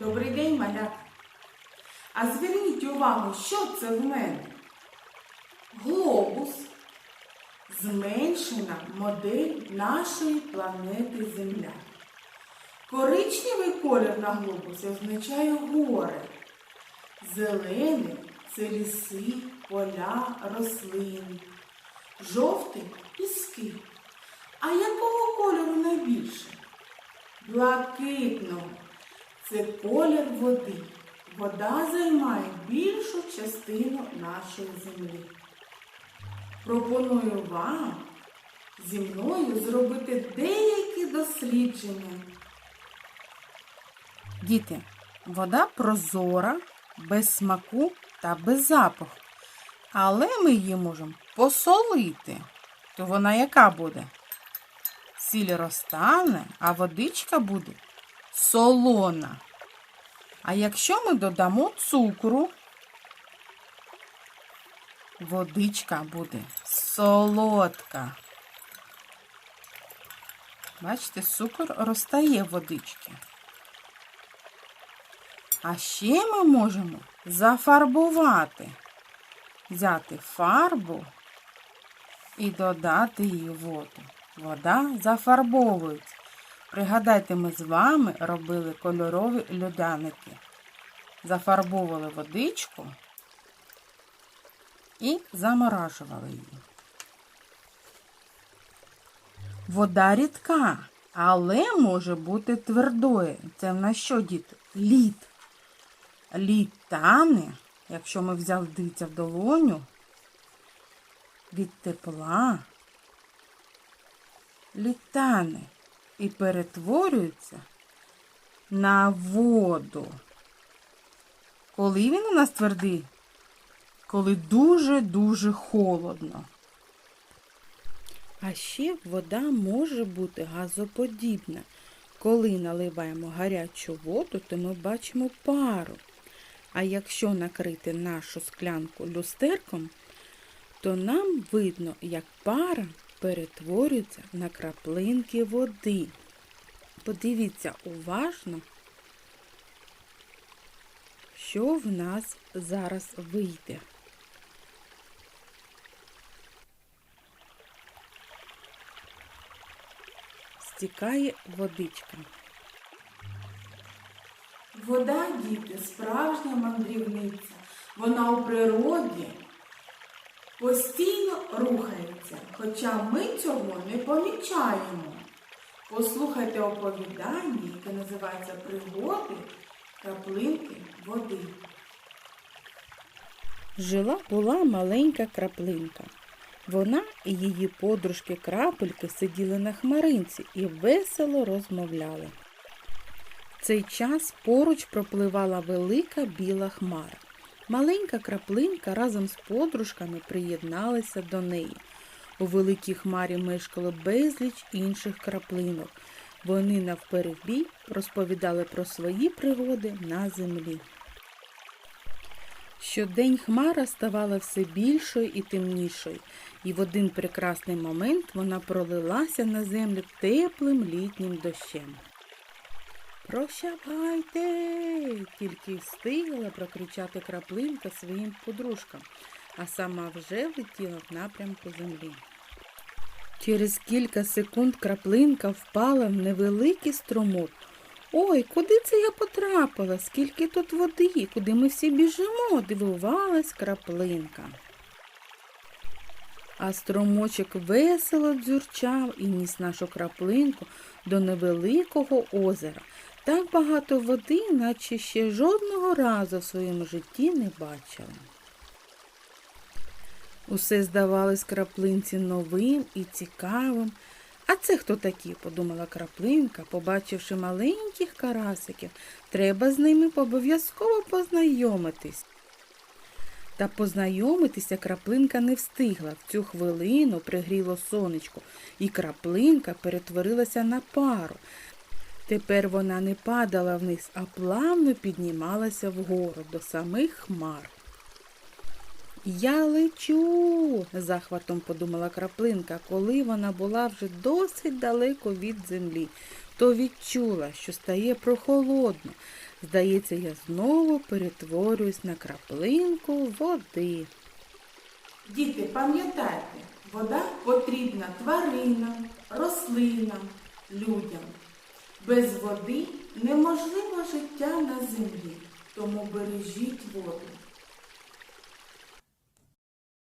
Добрий день, малята. А зверніть увагу, що це в мене? Глобус. Зменшена модель нашої планети Земля. Коричневий колір на глобусі означає гори. Зелений це ліси, поля, рослини. Жовтий піски. А якого кольору найбільше? Блакитного. Це колір води. Вода займає більшу частину нашої землі. Пропоную вам зі мною зробити деякі дослідження. Діти, вода прозора, без смаку та без запаху. Але ми її можемо посолити. То вона яка буде? Сіль розтане, а водичка буде солона. А якщо ми додамо цукру, водичка буде солодка. Бачите, цукор розтає водички. А ще ми можемо зафарбувати. Взяти фарбу і додати її воду. Вода зафарбовується. Пригадайте, ми з вами робили кольорові льодяники. Зафарбовували водичку і заморажували її. Вода рідка, але може бути твердою. Це в нас що, діти? Лід. Лід тане, якщо ми взяли дивіться в долоню, від тепла, лід і перетворюється на воду. Коли він у нас твердий? Коли дуже-дуже холодно. А ще вода може бути газоподібна. Коли наливаємо гарячу воду, то ми бачимо пару. А якщо накрити нашу склянку люстерком, то нам видно, як пара перетворюється на краплинки води. Подивіться уважно, що в нас зараз вийде. Стікає водичка. Вода, діти, справжня мандрівниця. Вона у природі постійно рухається, хоча ми цього не помічаємо. Послухайте оповідання, яке називається Пригоди краплинки води. Жила була маленька краплинка. Вона і її подружки крапельки сиділи на хмаринці і весело розмовляли. В цей час поруч пропливала велика біла хмара. Маленька краплинка разом з подружками приєдналася до неї. У великій хмарі мешкало безліч інших краплинок. Вони навперебій розповідали про свої пригоди на землі. Щодень хмара ставала все більшою і темнішою, і в один прекрасний момент вона пролилася на землю теплим літнім дощем. Прощавайте, тільки встигла прокричати краплинка своїм подружкам, а сама вже летіла в напрямку землі. Через кілька секунд краплинка впала в невеликий струмок. Ой, куди це я потрапила? Скільки тут води, куди ми всі біжимо? дивувалась краплинка. А струмочок весело дзюрчав і ніс нашу краплинку до невеликого озера. Так багато води, наче ще жодного разу в своєму житті не бачила. Усе здавалось краплинці новим і цікавим. А це хто такі? подумала краплинка, побачивши маленьких карасиків. Треба з ними обов'язково познайомитись. Та познайомитися краплинка не встигла. В цю хвилину пригріло сонечко, і краплинка перетворилася на пару. Тепер вона не падала вниз, а плавно піднімалася вгору до самих хмар. Я лечу, захватом подумала краплинка, коли вона була вже досить далеко від землі, то відчула, що стає прохолодно. Здається, я знову перетворююсь на краплинку води. Діти, пам'ятайте, вода потрібна тваринам, рослинам, людям. Без води неможливо життя на землі, тому бережіть воду.